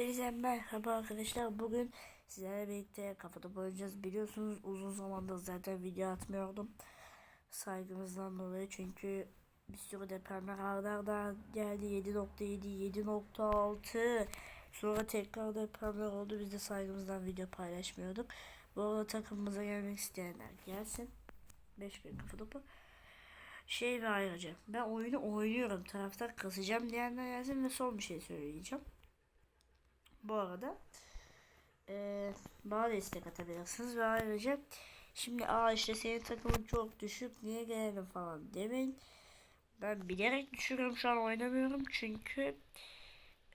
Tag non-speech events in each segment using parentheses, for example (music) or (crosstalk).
Hepinize merhaba arkadaşlar. Bugün sizlerle birlikte kafada boyayacağız. Biliyorsunuz uzun zamandır zaten video atmıyordum. Saygımızdan dolayı çünkü bir sürü depremler arda geldi. 7.7, 7.6 Sonra tekrar depremler oldu. Biz de saygımızdan video paylaşmıyorduk. Bu arada takımımıza gelmek isteyenler gelsin. 5000 kafa topu. Şey ve ayrıca ben oyunu oynuyorum. Taraftar kasacağım diyenler gelsin ve son bir şey söyleyeceğim. Bu arada eee bana destek atabilirsiniz ve ayrıca şimdi aa işte senin takımın çok düşük niye gelelim falan demeyin. Ben bilerek düşürüyorum şu an oynamıyorum çünkü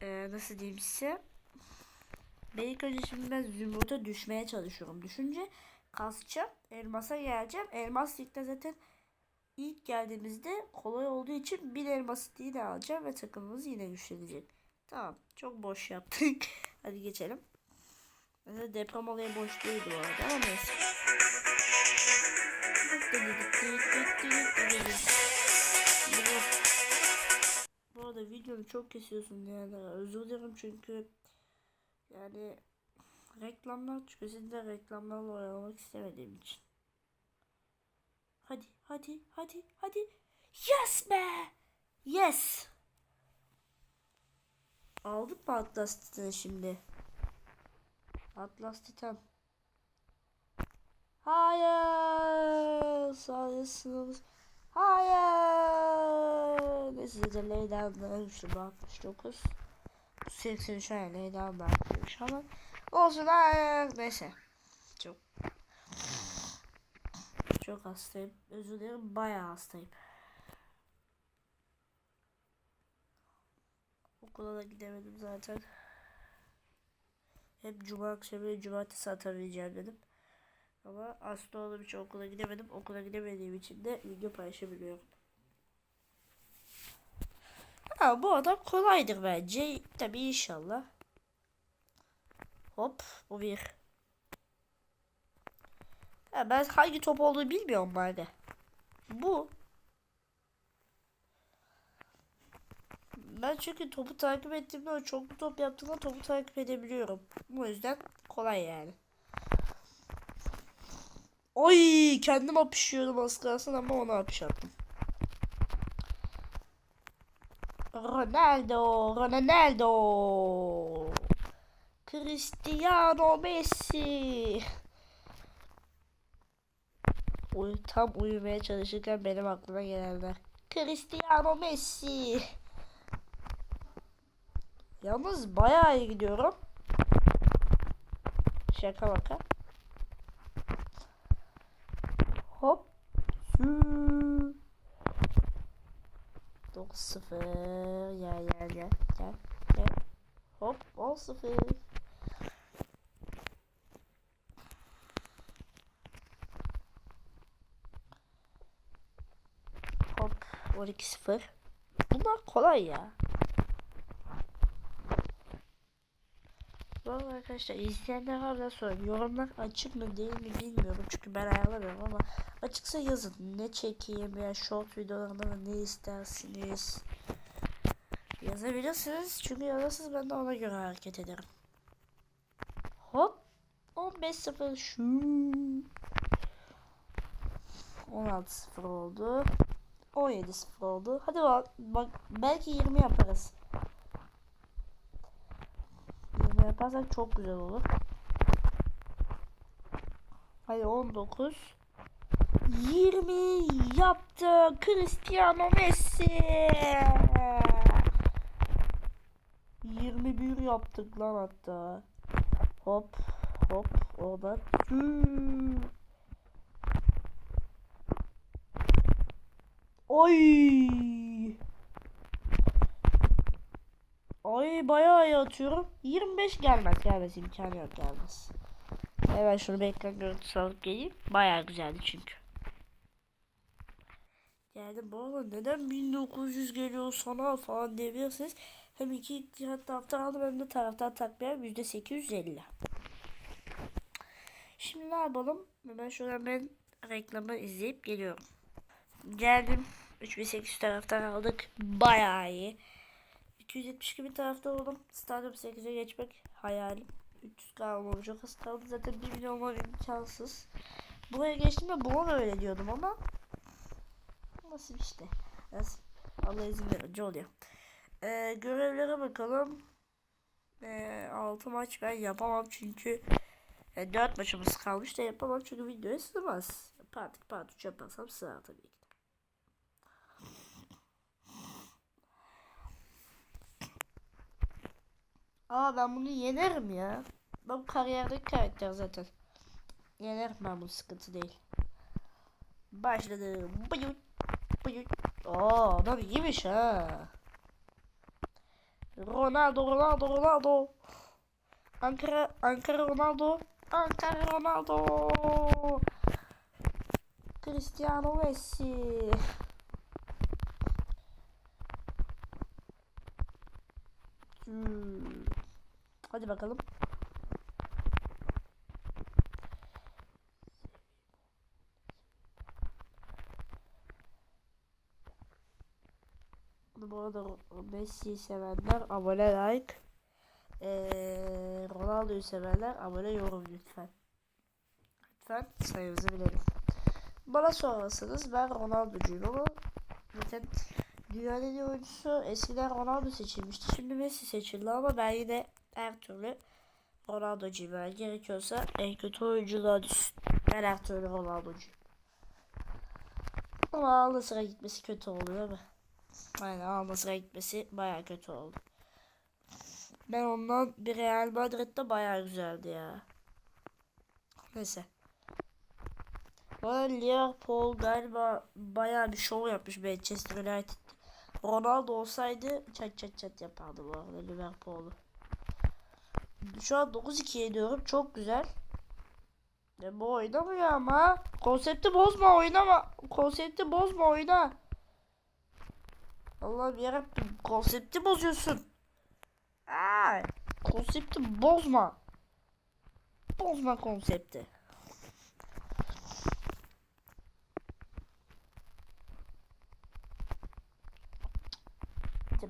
eee, nasıl diyeyim size ben ilk önce şimdi ben zümrüte düşmeye çalışıyorum. Düşünce kasacağım elmasa geleceğim. Elmas ligde zaten ilk geldiğimizde kolay olduğu için bir elması değil alacağım ve takımımız yine güçlenecek. Tamam. Çok boş yaptık. (laughs) Hadi geçelim. Mesela deprem olayı boş değildi bu arada ama neyse. Bu arada videomu çok kesiyorsun yani özür dilerim çünkü yani reklamlar çıkıyor. Siz de reklamlarla oyalamak istemediğim için. Hadi hadi hadi hadi. Yes be. Yes. Aldık mı Atlas Titan'ı şimdi? Atlas Titan. Hayır. Sayısınız. Hayır. Neyse de Leyda'dan güçlü bu 69. 83 ay Leyda'dan güçlüymüş ama olsun hayır. Neyse. Çok çok hastayım. Özür dilerim. Bayağı hastayım. Okula da gidemedim zaten. Hep cuma akşamı ve cumartesi atabileceğim dedim. Ama hasta olduğum için okula gidemedim. Okula gidemediğim için de video paylaşabiliyorum. Ha, bu adam kolaydır bence. Tabi inşallah. Hop bu bir. Ha, ben hangi top olduğunu bilmiyorum bari. Bu. Ben çünkü topu takip ettiğimde o çoklu top yaptığımda topu takip edebiliyorum. Bu yüzden kolay yani. Oy kendim apışıyordum az kalsın ama ona apış attım. Ronaldo, Ronaldo. Cristiano Messi. Uy, tam uyumaya çalışırken benim aklıma gelenler. Cristiano Messi. Yalnız bayağı iyi gidiyorum. Şaka baka. Hop. 9-0. Gel gel gel. Gel gel. Hop 10-0. Hop 12-0. Bunlar kolay ya. Valla arkadaşlar izleyenler hala sorun. Yorumlar açık mı değil mi bilmiyorum. Çünkü ben ayarlamıyorum ama açıksa yazın. Ne çekeyim ya short videolarında da ne istersiniz. Yazabilirsiniz. Çünkü yazarsanız ben de ona göre hareket ederim. Hop. 15-0 şu. 16-0 oldu. 17-0 oldu. Hadi bak, bak belki 20 yaparız. 20 yaparsak çok güzel olur. Hadi 19. 20 yaptı Cristiano Messi. 21 yaptık lan hatta. Hop hop oradan. Oy. Ay bayağı iyi atıyorum. 25 gelmez gelmez imkanı yok gelmez. Hemen şunu bir ekran görüntüsü alıp geleyim. Bayağı güzeldi çünkü. Geldim baba neden 1900 geliyor sana falan diyebilirsiniz. Hem iki cihat taraftar aldım hem de taraftar takviye %850. Şimdi ne yapalım? Hemen şuradan ben reklamı izleyip geliyorum. Geldim. 3800 taraftar aldık. Bayağı iyi. 272 bin tarafta oldum. Stadyum 8'e geçmek hayalim. 300 kalmam çok. Zaten 1 milyon olmam imkansız. Buraya geçtiğimde buna da öyle diyordum ama nasıl işte. Nasıl? Allah izin verince oluyor. Ee, görevlere bakalım. Ee, 6 maç ben yapamam çünkü e, 4 maçımız kalmış da yapamam çünkü videoya sığmaz. Part 2 part 3 yaparsam sığar tabii ki. Aa ben bunu yenerim ya. Ben bu kariyerdeki karakter zaten. Yenerim ben bunu sıkıntı değil. Başladı. Buyut. Buyut. Oo adam iyiymiş ha. Ronaldo Ronaldo Ronaldo. Ankara Ankara Ronaldo. Ankara Ronaldo. Cristiano Messi. Hmm. Hadi bakalım. Bu arada Messi'yi sevenler abone like. Ee, Ronaldo'yu sevenler abone yorum lütfen. Lütfen sayımızı bilelim. Bana sorarsanız ben Ronaldo'cuyum ama zaten dünyanın oyuncusu eskiden Ronaldo seçilmişti. Şimdi Messi seçildi ama ben yine her türlü Ronaldo'cuyum. Yani gerekiyorsa en kötü oyunculuğa düşsün. Ben her türlü Ronaldo'cuyum. Ama Al Nassr'a gitmesi kötü oluyor mu? Aynen Al Nassr'a gitmesi baya kötü oldu. Ben ondan bir Real Madrid'de baya güzeldi ya. Neyse. Arada Liverpool galiba baya bir show yapmış Manchester United. Ronaldo olsaydı çat çat çat yapardı bu arada Liverpool'u. Şu an 9-2 yeniyorum. Çok güzel. Ya bu oynamıyor ama. Konsepti bozma oynama. Konsepti bozma oyna. Allah'ım yarabbim konsepti bozuyorsun. Aa, konsepti bozma. Bozma konsepti. The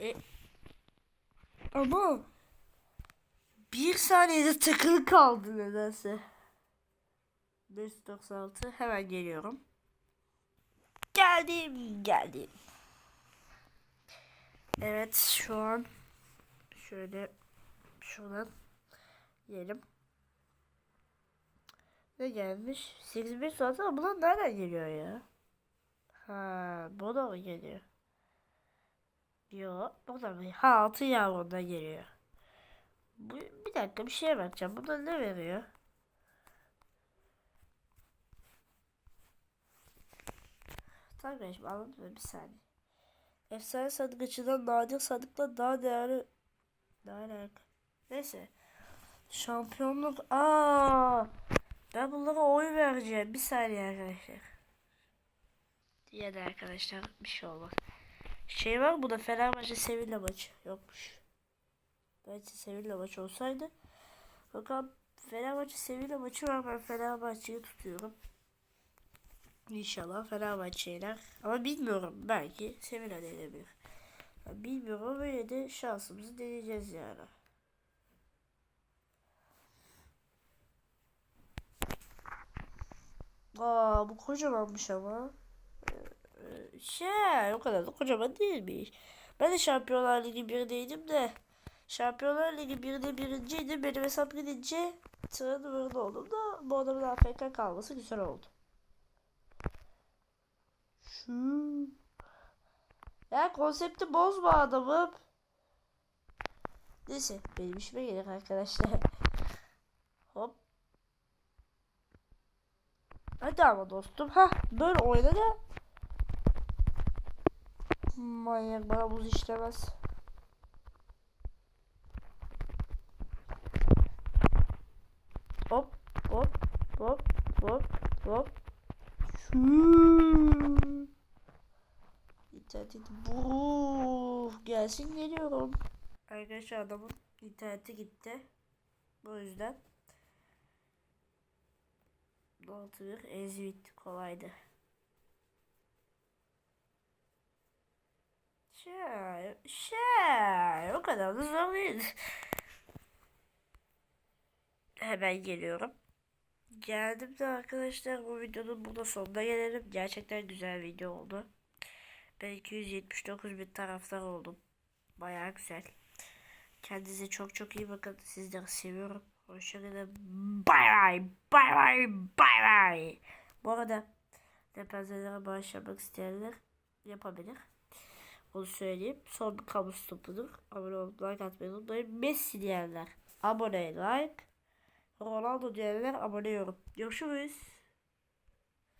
e, ama bir saniyede takılı kaldı nedense. 596 hemen geliyorum. Geldim geldim. Evet şu an şöyle şuradan yiyelim. Ne gelmiş? 85 saat ama bunlar nereden geliyor ya? Ha, bu da mı geliyor? Yo, buradan mı? Ha, altın yavrundan geliyor. Bu, bir dakika bir şeye bakacağım. Bunda ne veriyor? Tamam şimdi anladım bir saniye. Efsane sandık açıdan nadir sandıkla daha değerli daha değerli. Neyse. Şampiyonluk. Aa! Ben bunlara oy vereceğim. Bir saniye arkadaşlar. Da arkadaşlar bir şey olmaz. Şey var bu da Fenerbahçe Sevilla maçı. Yokmuş. Belki Sevilla maçı olsaydı. Bakalım Fenerbahçe Sevilla maçı var. Ben Fenerbahçe'yi tutuyorum. İnşallah Fenerbahçe'ler. Ama bilmiyorum. Belki Sevilla denebilir. Yani bilmiyorum ama böyle de şansımızı deneyeceğiz yani. Aa bu kocamanmış ama. Şey o kadar da kocaman değilmiş. Ben de Şampiyonlar Ligi 1'deydim de. Şampiyonlar Ligi 1'de birinciydim. Benim hesap gidince sıra numarada oldum da bu adamın AFK kalması güzel oldu. Şu. Ya konsepti bozma adamım. Neyse benim işime gelir arkadaşlar. (laughs) Hop. Hadi ama dostum. Ha böyle oyna da. Manyak bana buz işlemez. Hop hop hop hop hop. İnternet bu Gelsin geliyorum. Arkadaşlar adamın interneti gitti. Bu yüzden. Bir ezvit kolaydı. Şey, şey, o kadar da zor değil. Hemen geliyorum. Geldim de arkadaşlar bu videonun burada sonuna gelelim. Gerçekten güzel video oldu. Ben 279 bin taraftar oldum. Bayağı güzel. Kendinize çok çok iyi bakın. Sizleri seviyorum. Hoşçakalın. Bay bay. Bay bay. Bay bay. Bu arada deprezelere bağışlamak isteyenler yapabilir. Onu söyleyeyim. Son bir kamu stopudur. Abone olup like atmayı unutmayın. Messi diyenler abone like. Ronaldo diyenler abone yorum. Görüşürüz.